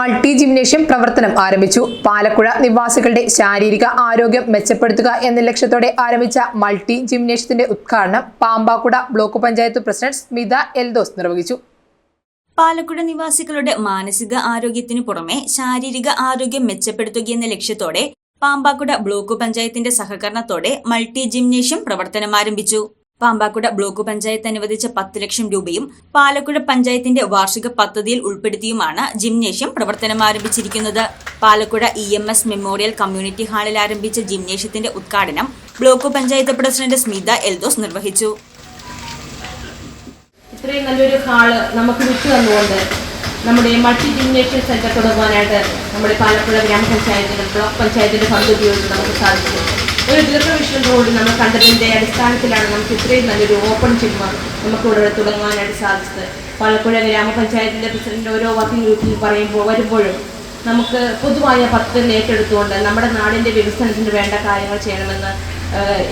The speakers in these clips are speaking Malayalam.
multi gymnasium പ്രവർത്തനം ആരംഭിച്ചു. പാലക്കുഴ നിവാസികളുടെ ശാരീരിക ആരോഗ്യം മെച്ചപ്പെടുത്തുക എന്ന ലക്ഷ്യത്തോടെ ആരംഭിച്ച മൾട്ടി ജിംനേഷ്യത്തിന്റെ ഉദ്ഘാടനം പാമ്പാക്കുട ബ്ലോക്ക് പഞ്ചായത്ത് പ്രസിഡന്റ് സ്മിത എൽദോസ് നിർവഹിച്ചു. പാലക്കുട നിവാസികളുടെ മാനസിക ആരോഗ്യത്തിനു പുറമെ ശാരീരിക ആരോഗ്യം മെച്ചപ്പെടുത്തുകയെന്ന ലക്ഷ്യത്തോടെ പാമ്പാക്കുട ബ്ലോക്ക് പഞ്ചായത്തിന്റെ സഹകരണത്തോടെ മൾട്ടി ജിംനേഷ്യം പ്രവർത്തനം ആരംഭിച്ചു. പാമ്പാക്കുട ബ്ലോക്ക് പഞ്ചായത്ത് അനുവദിച്ച പത്ത് ലക്ഷം രൂപയും പാലക്കുട പഞ്ചായത്തിന്റെ വാർഷിക പദ്ധതിയിൽ ഉൾപ്പെടുത്തിയുമാണ് ജിംനേഷ്യം പ്രവർത്തനം ആരംഭിച്ചിരിക്കുന്നത്. Palakkuda E M S memorial community ഹാളിൽ ആരംഭിച്ച ജിംനേഷ്യത്തിന്റെ ഉദ്ഘാടനം ബ്ലോക്ക് പഞ്ചായത്ത് പ്രസിഡന്റ് സ്മിത എൽദോസ് നിർവഹിച്ചു. ഇത്രയും നല്ലൊരു ഹാൾ നമുക്ക് വിട്ടു തന്നുകൊണ്ട് നമ്മുടെ മൾട്ടി ജിംനേഷ്യം സെന്റർ തുടങ്ങുവാനായിട്ട് നമ്മുടെ പാലക്കുഴ ഗ്രാമപഞ്ചായത്തിന്റെ ബ്ലോക്ക് പഞ്ചായത്തിന്റെ ഫണ്ട് ഉപയോഗിച്ച് നമുക്ക് സാധിച്ചു ഒരു ദീർഘവിഷനത്തോട് നമ്മൾ കണ്ടതിന്റെ അടിസ്ഥാനത്തിലാണ് നമുക്ക് ഇത്രയും നല്ലൊരു ഓപ്പൺ ചിമ്മ നമുക്ക് ഇവിടെ തുടങ്ങുവാനായിട്ട് സാധിച്ചത് പലപ്പോഴും ഗ്രാമപഞ്ചായത്തിന്റെ പ്രസിഡന്റ് ഓരോ വർക്കിംഗ് ഗ്രൂപ്പിൽ പറയുമ്പോൾ വരുമ്പോഴും നമുക്ക് പൊതുവായ പദ്ധതി ഏറ്റെടുത്തുകൊണ്ട് നമ്മുടെ നാടിന്റെ വികസനത്തിന് വേണ്ട കാര്യങ്ങൾ ചെയ്യണമെന്ന്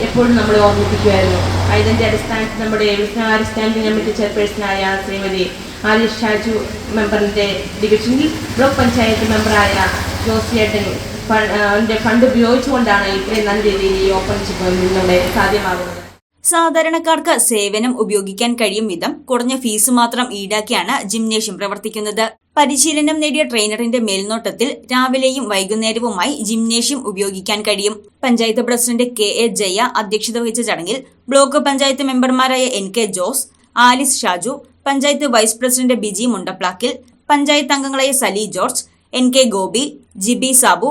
എപ്പോഴും നമ്മൾ ഓർമ്മിപ്പിക്കുമായിരുന്നു. അതിന്റെ അടിസ്ഥാനത്തിൽ നമ്മുടെ വിഷ്ണുകാരി സ്റ്റാൻഡിംഗ് കമ്മിറ്റി ചെയർപേഴ്സണായ ശ്രീമതി ആലിഷ് ഷാജു മെമ്പറിന്റെ ഡിവിഷനിൽ ബ്ലോക്ക് പഞ്ചായത്ത് മെമ്പറായ ജോസിയേട്ടൻ ഫണ്ട് ഉപയോഗിച്ചുകൊണ്ടാണ് ഇത്രയും നല്ല രീതിയിൽ ഈ ഓപ്പൺ ജിപ്പ് നമ്മുടെ സാധ്യമാകുന്നത്. സാധാരണക്കാർക്ക് സേവനം ഉപയോഗിക്കാൻ കഴിയും വിധം കുറഞ്ഞ ഫീസ് മാത്രം ഈടാക്കിയാണ് ജിംനേഷ്യം പ്രവർത്തിക്കുന്നത്. പരിശീലനം നേടിയ ട്രെയിനറിന്റെ മേൽനോട്ടത്തിൽ രാവിലെയും വൈകുന്നേരവുമായി ജിംനേഷ്യം ഉപയോഗിക്കാൻ കഴിയും. Panchayat president K A Jaya അധ്യക്ഷത വഹിച്ച ചടങ്ങിൽ ബ്ലോക്ക് പഞ്ചായത്ത് മെമ്പർമാരായ N K Jose Alice Shaju panchayat vice president Biji Mundaplakkil panchayat അംഗങ്ങളായ Sali George N K Gopi Jibi Sabu